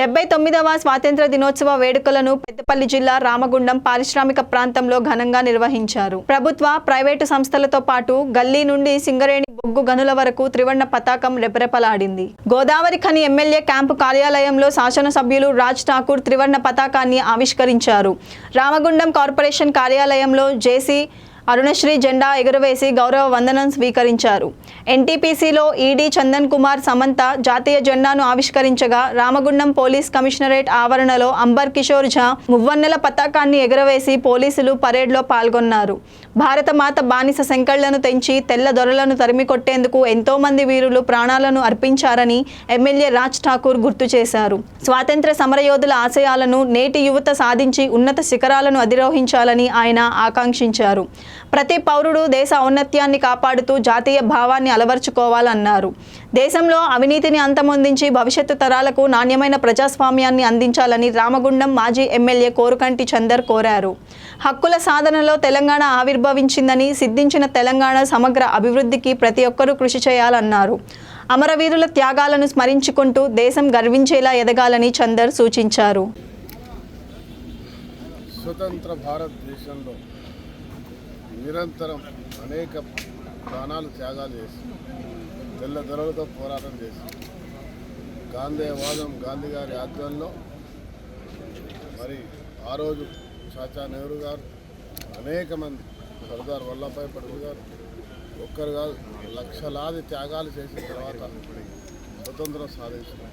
డెబ్బై తొమ్మిదవ స్వాతంత్ర దినోత్సవ వేడుకలను పెద్దపల్లి జిల్లా రామగుండం పారిశ్రామిక ప్రాంతంలో ఘనంగా నిర్వహించారు. ప్రభుత్వ ప్రైవేటు సంస్థలతో పాటు గల్లీ నుండి సింగరేణి బొగ్గు గనుల వరకు త్రివర్ణ పతాకం రెపరెపలాడింది. గోదావరి ఖని ఎమ్మెల్యే క్యాంపు కార్యాలయంలో శాసనసభ్యులు రాజ్ ఠాకూర్ త్రివర్ణ పతాకాన్ని ఆవిష్కరించారు. రామగుండం కార్పొరేషన్ కార్యాలయంలో జేసీ అరుణశ్రీ జెండా ఎగురవేసి గౌరవ వందనం స్వీకరించారు. ఎన్టీపీసీలో ఈడీ చందన్ కుమార్ సమంత జాతీయ జెండాను ఆవిష్కరించగా రామగుండం పోలీస్ కమిషనరేట్ ఆవరణలో అంబర్ కిషోర్ ఝా మువ్వన్నెల పతాకాన్ని ఎగురవేసి పోలీసులు పరేడ్లో పాల్గొన్నారు. భారత మాత బానిస శంకళ్ళను తెంచి తెల్ల దొరలను తరిమికొట్టేందుకు ఎంతో మంది వీరులు ప్రాణాలను అర్పించారని ఎమ్మెల్యే రాజ్ ఠాకూర్ గుర్తు చేశారు. స్వాతంత్ర సమరయోధుల ఆశయాలను నేటి యువత సాధించి ఉన్నత శిఖరాలను అధిరోహించాలని ఆయన ఆకాంక్షించారు. ప్రతి పౌరుడు దేశ ఔన్నత్యాన్ని కాపాడుతూ జాతీయ భావాన్ని అలవర్చుకోవాలన్నారు. దేశంలో అవినీతిని అంతమొందించి భవిష్యత్తు తరాలకు నాణ్యమైన ప్రజాస్వామ్యాన్ని అందించాలని రామగుండం మాజీ ఎమ్మెల్యే కోరుకంటి చందర్ కోరారు. హక్కుల సాధనలో తెలంగాణ ఆవిర్భవించిందని సిద్ధించిన తెలంగాణ సమగ్ర అభివృద్ధికి ప్రతి ఒక్కరూ కృషి చేయాలన్నారు. అమరవీరుల త్యాగాలను స్మరించుకుంటూ దేశం గర్వించేలా ఎదగాలని చందర్ సూచించారు. స్వతంత్ర భారతదేశంలో నిరంతరం అనేక ప్రాణాలు త్యాగాలు చేసి తెల్లదొరలతో పోరాటం చేసి గాంధేయవాదం గాంధీ గారి ఆధ్వర్యంలో మరి ఆ రోజు చాచా నెహ్రూ గారు అనేక మంది సర్దార్ వల్లభాయ్ పటేల్ గారు ఒక్కరు కాదు లక్షలాది త్యాగాలు చేసిన తర్వాత స్వతంత్రం సాధించినాం.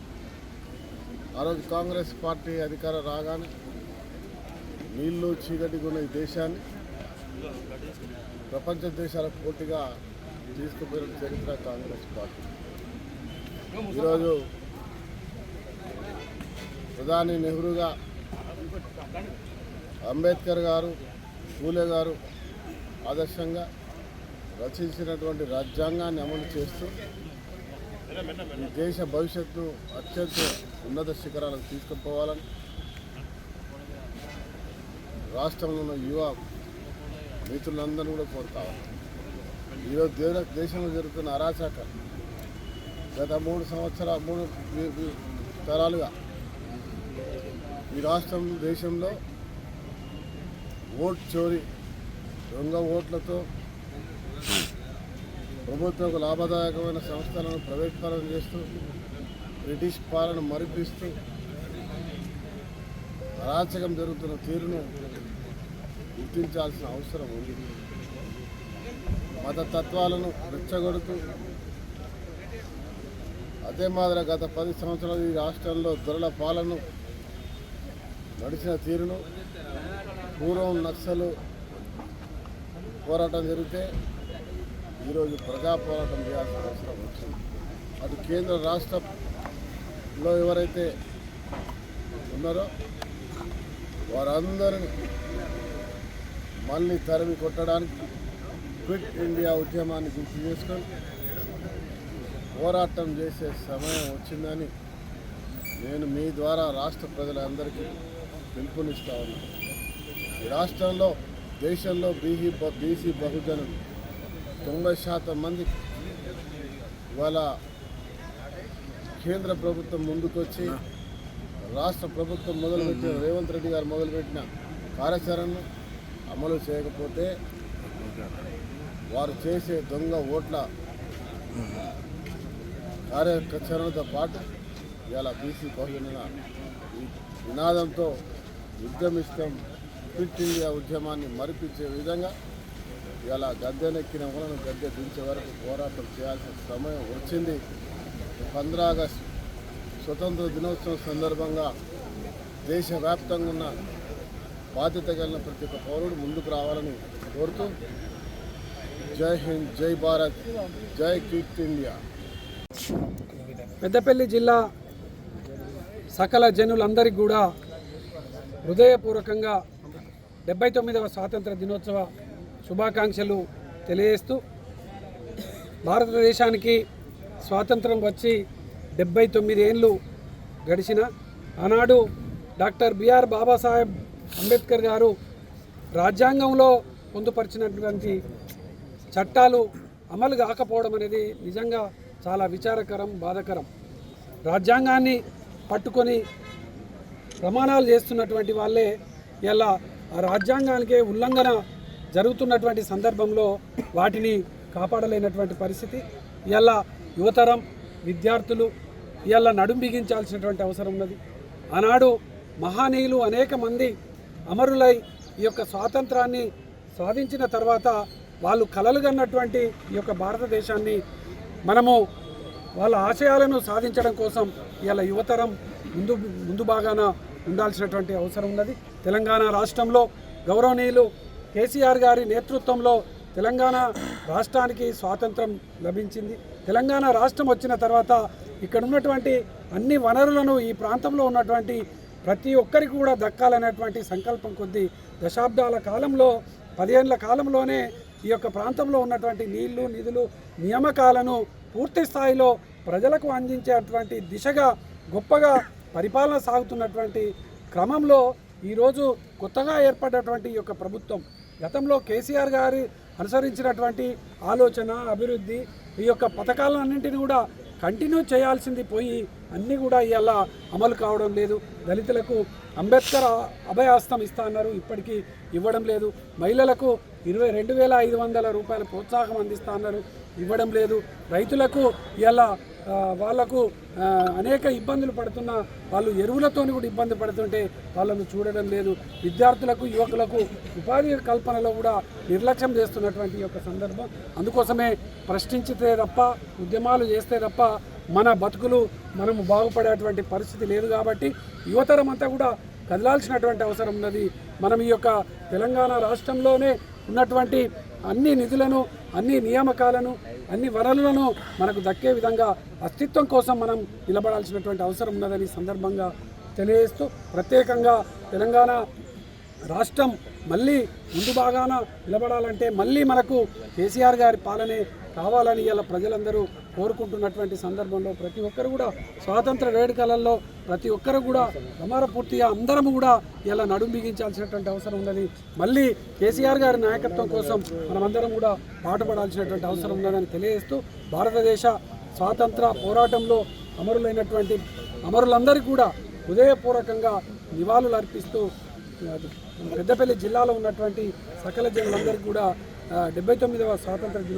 ఆ రోజు కాంగ్రెస్ పార్టీ అధికారం రాగానే నీళ్ళు చీకటిగా ఉన్న ఈ దేశాన్ని ప్రపంచ దేశాల పోటీగా తీసుకుపోయిన చరిత్ర కాంగ్రెస్ పార్టీ. ఈరోజు ప్రధాని నెహ్రూగా అంబేద్కర్ గారు పూలే గారు ఆదర్శంగా రచించినటువంటి రాజ్యాంగాన్ని అమలు చేస్తూ ఈ దేశ భవిష్యత్తు అత్యంత ఉన్నత శిఖరాలకు తీసుకుపోవాలని రాష్ట్రంలో ఉన్న యువ మిత్రులందరూ కూడా కోరుతారు ఈరోజు దేశ దేశంలో జరుగుతున్న అరాచకాలు గత మూడు సంవత్సరాల మూడు తరాలుగా ఈ రాష్ట్రం దేశంలో ఓట్ చోరీ దొంగ ఓట్లతో ప్రభుత్వకు లాభదాయకమైన సంస్థలను ప్రైవేట్ చేస్తూ బ్రిటిష్ పాలన మరిపిస్తూ అరాచకం జరుగుతున్న తీరును గుర్తించాల్సిన అవసరం ఉంది. మత తత్వాలను రెచ్చగొడుతూ అదే మాదిరి గత పది సంవత్సరాలు ఈ రాష్ట్రంలో దొరల పాలన నడిచిన తీరును పూర్వం నక్సలు పోరాటం జరిగితే ఈరోజు ప్రజా పోరాటం చేయాల్సిన అవసరం వచ్చింది. అటు కేంద్ర రాష్ట్రంలో ఎవరైతే ఉన్నారో వారందరిని మళ్ళీ తరిమి కొట్టడానికి క్విట్ ఇండియా ఉద్యమాన్ని గుర్తు చేసుకొని పోరాటం చేసే సమయం వచ్చిందని నేను మీ ద్వారా రాష్ట్ర ప్రజలందరికీ పిలుపునిస్తా ఉన్నాను ఈ రాష్ట్రంలో దేశంలో బీహీ బీసీ బహుజనులు తొంభై శాతం మంది ఇవాళ కేంద్ర ప్రభుత్వం ముందుకొచ్చి రాష్ట్ర ప్రభుత్వం మొదలుపెట్టిన రేవంత్ రెడ్డి గారు మొదలుపెట్టిన కార్యాచరణను అమలు చేయకపోతే వారు చేసే దొంగ ఓట్ల కార్యాచరణతో పాటు ఇవాళ బీసీ బహుజనుల నినాదంతో ఉద్యమిస్తాం ఫిట్ ఇండియా ఉద్యమాన్ని మరిపించే విధంగా ఇలా గద్దెనెక్కిన వలన గద్దె దించే వరకు పోరాటం చేయాల్సిన సమయం వచ్చింది. పంద్రా ఆగస్ట్ స్వతంత్ర దినోత్సవం సందర్భంగా దేశవ్యాప్తంగా ఉన్న బాధ్యత కలిగిన ప్రతి ఒక్క పౌరుడు ముందుకు రావాలని కోరుతూ జై హింద్ జై భారత్ జై క్విట్ ఇండియా. పెద్దపల్లి జిల్లా సకల జనులందరికీ కూడా హృదయపూర్వకంగా డెబ్బై తొమ్మిదవ స్వాతంత్ర దినోత్సవ శుభాకాంక్షలు తెలియజేస్తూ భారతదేశానికి స్వాతంత్రం వచ్చి డెబ్బై తొమ్మిది ఏళ్ళు గడిచిన ఆనాడు డాక్టర్ బిఆర్ బాబాసాహెబ్ అంబేద్కర్ గారు రాజ్యాంగంలో పొందుపరిచినటువంటి చట్టాలు అమలు కాకపోవడం అనేది నిజంగా చాలా విచారకరం బాధకరం. రాజ్యాంగాన్ని పట్టుకొని ప్రమాణాలు చేస్తున్నటువంటి వాళ్ళే ఇలా ఆ రాజ్యాంగానికే ఉల్లంఘన జరుగుతున్నటువంటి సందర్భంలో వాటిని కాపాడలేనటువంటి పరిస్థితి. ఇలా యువతరం విద్యార్థులు ఇలా నడుం బిగించాల్సినటువంటి అవసరం ఉన్నది. ఆనాడు మహానీయులు అనేక మంది అమరులై ఈ యొక్క స్వాతంత్రాన్ని సాధించిన తర్వాత వాళ్ళు కలలుగన్నటువంటి ఈ యొక్క భారతదేశాన్ని మనము వాళ్ళ ఆశయాలను సాధించడం కోసం ఇలా యువతరం ముందు ముందు భాగాన ఉండాల్సినటువంటి అవసరం ఉన్నది. తెలంగాణ రాష్ట్రంలో గౌరవనీయులు కేసీఆర్ గారి నేతృత్వంలో తెలంగాణ రాష్ట్రానికి స్వాతంత్రం లభించింది. తెలంగాణ రాష్ట్రం వచ్చిన తర్వాత ఇక్కడ ఉన్నటువంటి అన్ని వనరులను ఈ ప్రాంతంలో ఉన్నటువంటి ప్రతి ఒక్కరికి కూడా దక్కాలనేటువంటి సంకల్పం కొద్ది దశాబ్దాల కాలంలో పదిహేనుల కాలంలోనే ఈ యొక్క ప్రాంతంలో ఉన్నటువంటి నీళ్ళు నిధులు నియామకాలను పూర్తి స్థాయిలో ప్రజలకు అందించేటువంటి దిశగా గొప్పగా పరిపాలన సాగుతున్నటువంటి క్రమంలో ఈరోజు కొత్తగా ఏర్పడినటువంటి ఈ యొక్క ప్రభుత్వం గతంలో కేసీఆర్ గారి అనుసరించినటువంటి ఆలోచన అభివృద్ధి ఈ యొక్క పథకాలన్నింటినీ కూడా కంటిన్యూ చేయాల్సింది పోయి అన్నీ కూడా ఇలా అమలు కావడం లేదు. దళితులకు అంబేద్కర్ అభయాస్తం ఇస్తా అన్నారు. ఇప్పటికీ ఇవ్వడం లేదు. మహిళలకు ఇరవై రెండు వేల ఐదు వందల రూపాయల ప్రోత్సాహం అందిస్తా అన్నారు. ఇవ్వడం లేదు. రైతులకు ఇలా వాళ్ళకు అనేక ఇబ్బందులు పడుతున్న వాళ్ళు ఎరువులతోని కూడా ఇబ్బంది పడుతుంటే వాళ్ళను చూడడం లేదు. విద్యార్థులకు యువకులకు ఉపాధి కల్పనలో కూడా నిర్లక్ష్యం చేస్తున్నటువంటి ఈ యొక్క సందర్భం. అందుకోసమే ప్రశ్నించితే తప్ప ఉద్యమాలు చేస్తే తప్ప మన బతుకులు మనము బాగుపడేటువంటి పరిస్థితి లేదు కాబట్టి యువతరం అంతా కూడా కదలాల్సినటువంటి అవసరం ఉన్నది. మనం ఈ యొక్క తెలంగాణ రాష్ట్రంలోనే ఉన్నటువంటి అన్ని నిధులను అన్ని నియామకాలను అన్ని వనరులను మనకు దక్కే విధంగా అస్తిత్వం కోసం మనం నిలబడాల్సినటువంటి అవసరం ఉన్నదని సందర్భంగా తెలియజేస్తూ ప్రత్యేకంగా తెలంగాణ రాష్ట్రం మళ్ళీ ముందు బాగాన నిలబడాలంటే మళ్ళీ మనకు కేసీఆర్ గారి పాలనే కావాలని ఇలా ప్రజలందరూ కోరుకుంటున్నటువంటి సందర్భంలో ప్రతి ఒక్కరు కూడా స్వాతంత్ర వేడుకలలో ప్రతి ఒక్కరు కూడా ప్రమాణ పూర్తిగా అందరం కూడా ఇలా నడుం బిగించాల్సినటువంటి అవసరం ఉన్నది. మళ్ళీ కేసీఆర్ గారి నాయకత్వం కోసం మనమందరం కూడా పాటుపడాల్సినటువంటి అవసరం ఉన్నదని తెలియజేస్తూ భారతదేశ స్వాతంత్ర పోరాటంలో అమరులైనటువంటి అమరులందరికీ కూడా హృదయపూర్వకంగా నివాళులు అర్పిస్తూ పెద్దపల్లి జిల్లాలో ఉన్నటువంటి సకల జనులందరికీ కూడా డెబ్బై తొమ్మిదవ స్వాతంత్ర